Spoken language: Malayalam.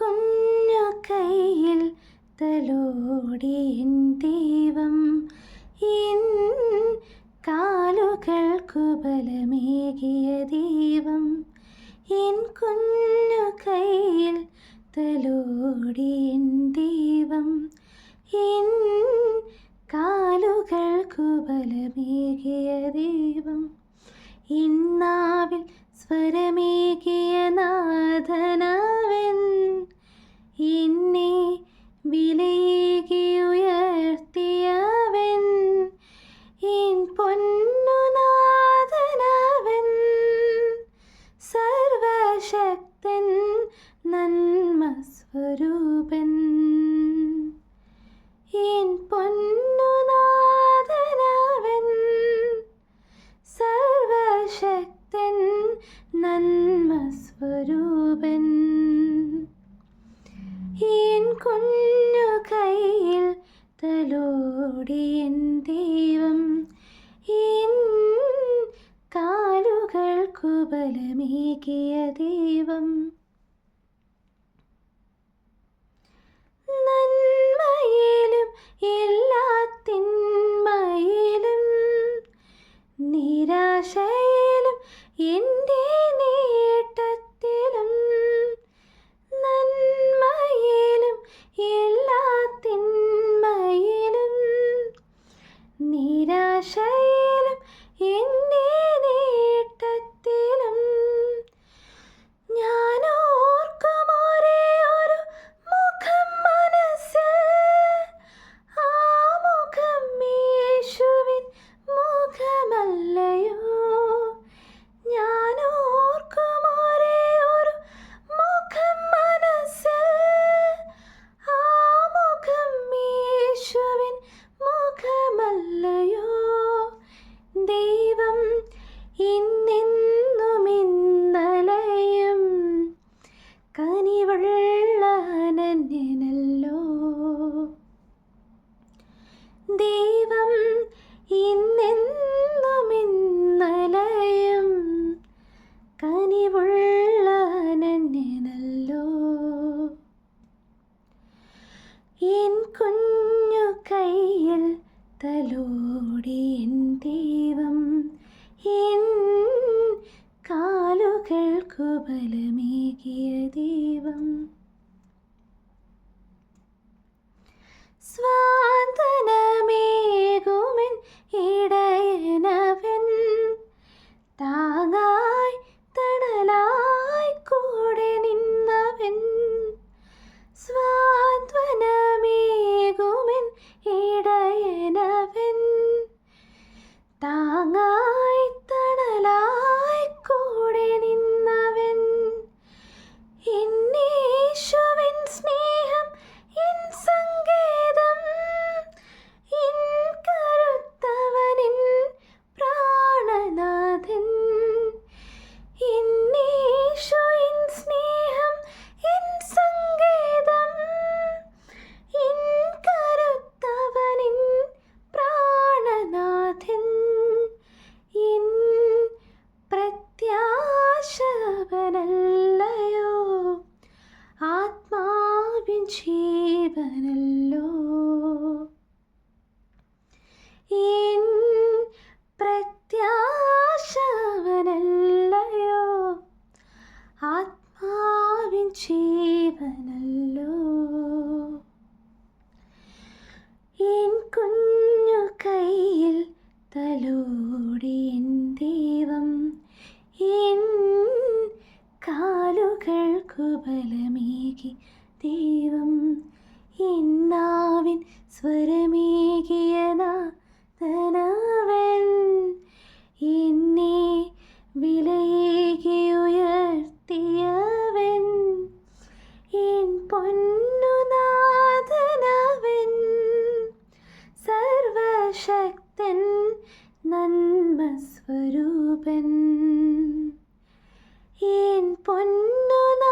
കുഞ്ഞു കയ്യിൽ തലോടി എൻ ദൈവം. ഇൻ കാലുകൾക്കു ബലമേകിയ ദൈവം. എൻ കുഞ്ഞു കയ്യിൽ തലോടി എൻ ദൈവം. എൻ കാലുകൾക്കു ബലമേകിയ ദൈവം. ഇന്നാവിൽ സ്വരമേകിയ നന്മ സ്വരൂപൻ എൻ പൊന്നുനാഥനവൻ. സർവശക്തൻ നന്മസ്വരൂപൻ. എൻ കുഞ്ഞു കയ്യിൽ തലോടി എൻ ദൈവം. എൻ കാലുകൾക്കു ബലമേകിയ ദൈവം. നന്മയിലും എല്ലാ തിന്മയിലും നിരാശയിലും എന്റെ ദൈവം ഇന്നെന്നും ഇന്നലെയും കനിവുള്ള അനന്യനല്ലോ ദൈവം ഇന്നെന്നും ഇന്നലെയും കനിവുള്ള തലോടി എൻ ദൈവം എൻ കാലുകൾക്കു ബലമേകിയ ദൈവം. ജീവനല്ലോ എൻ കുഞ്ഞു കയ്യിൽ തലോടി എൻ ദൈവം എൻ കാലുകൾക്കു ബലമേകി ദൈവം എന്നാവിൻ സ്വരമേകിയ നന്മസ്വരൂപൻ ഏൻ പൊന്നുനാഥനാ